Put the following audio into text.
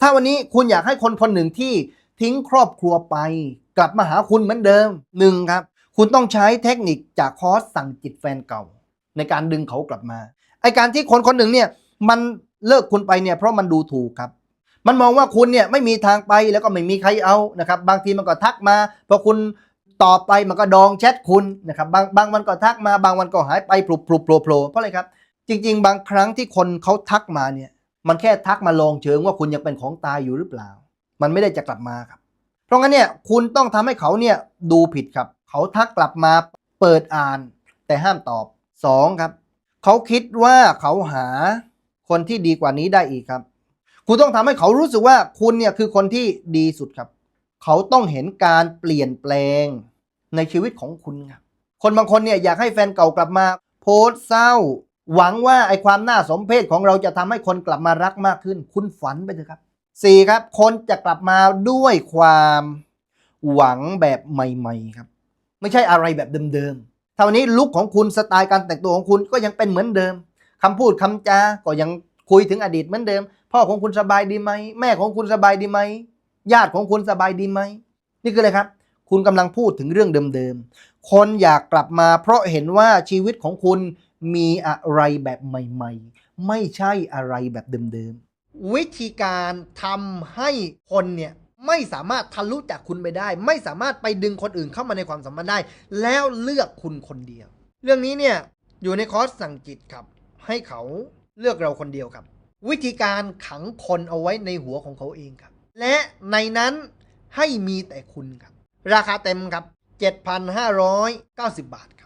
ถ้าวันนี้คุณอยากให้คนคนหนึ่งที่ทิ้งครอบครัวไป กลับมาหาคุณเหมือนเดิมหนึ่งครับ คุณต้องใช้เทคนิคจากคอร์สสั่งจิตแฟนเก่า ในการดึงเขากลับมาไอการที่คนคนหนึ่งเนี่ยมันเลิกคุณไปเนี่ยเพราะมันดูถูกครับ มันมองว่าคุณเนี่ยไม่มีทางไปแล้วก็ไม่มีใครเอานะครับ บางทีมันก็ทักมาพอคุณตอบไปมันก็ดองแชทคุณนะครับบางบางวันก็ทักมาบางวันก็หายไปปลุบปลุบโผล่โผล่เพราะอะไรครับ จริง ๆ บางครั้งที่คนเขาทักมาเนี่ย มันแค่ทักมาลองเชิงว่าคุณยังเป็นของตายอยู่หรือเปล่า มันไม่ได้จะกลับมาครับ เพราะงั้นเนี่ยคุณต้องทำให้เขาเนี่ยดูผิดครับ เขาทักกลับมาเปิดอ่าน แต่ห้ามตอบสองครับ เขาคิดว่าเขาหาคนที่ดีกว่านี้ได้อีกครับ คุณต้องทำให้เขารู้สึกว่าคุณเนี่ยคือคนที่ดีสุดครับ เขาต้องเห็นการเปลี่ยนแปลงในชีวิตของคุณครับ คนบางคนเนี่ยอยากให้แฟนเก่ากลับมา โพสเศร้า หวังว่าไอ้ความน่าสมเพชของเราจะทำให้คนกลับมารักมากขึ้น คุณฝันไปเถอะครับสี่ครับ คนจะกลับมาด้วยความหวังแบบใหม่ ๆ ครับ ไม่ใช่อะไรแบบเดิมๆถ้านี้ลุคของคุณสไตล์การแต่งตัวของคุณก็ยังเป็นเหมือนเดิมคำพูดคำจาก็ยังคุยถึงอดีตเหมือนเดิม พ่อของคุณสบายดีไหม แม่ของคุณสบายดีไหม ญาติของคุณสบายดีไหม นี่คืออะไรครับ คุณกำลังพูดถึงเรื่องเดิมๆคนอยากกลับมาเพราะเห็นว่าชีวิตของคุณ มีอะไรแบบใหม่ๆ ไม่ใช่อะไรแบบเดิมๆ วิธีการทำให้คนเนี่ยไม่สามารถทะลุจากคุณไปได้ ไม่สามารถไปดึงคนอื่นเข้ามาในความสัมพันธ์ได้ แล้วเลือกคุณคนเดียว เรื่องนี้เนี่ยอยู่ในคอร์สสั่งจิตครับ ให้เขาเลือกเราคนเดียวครับ วิธีการขังคนเอาไว้ในหัวของเขาเองครับ และในนั้นให้มีแต่คุณครับ ราคาเต็มครับ 7,590 บาทครับ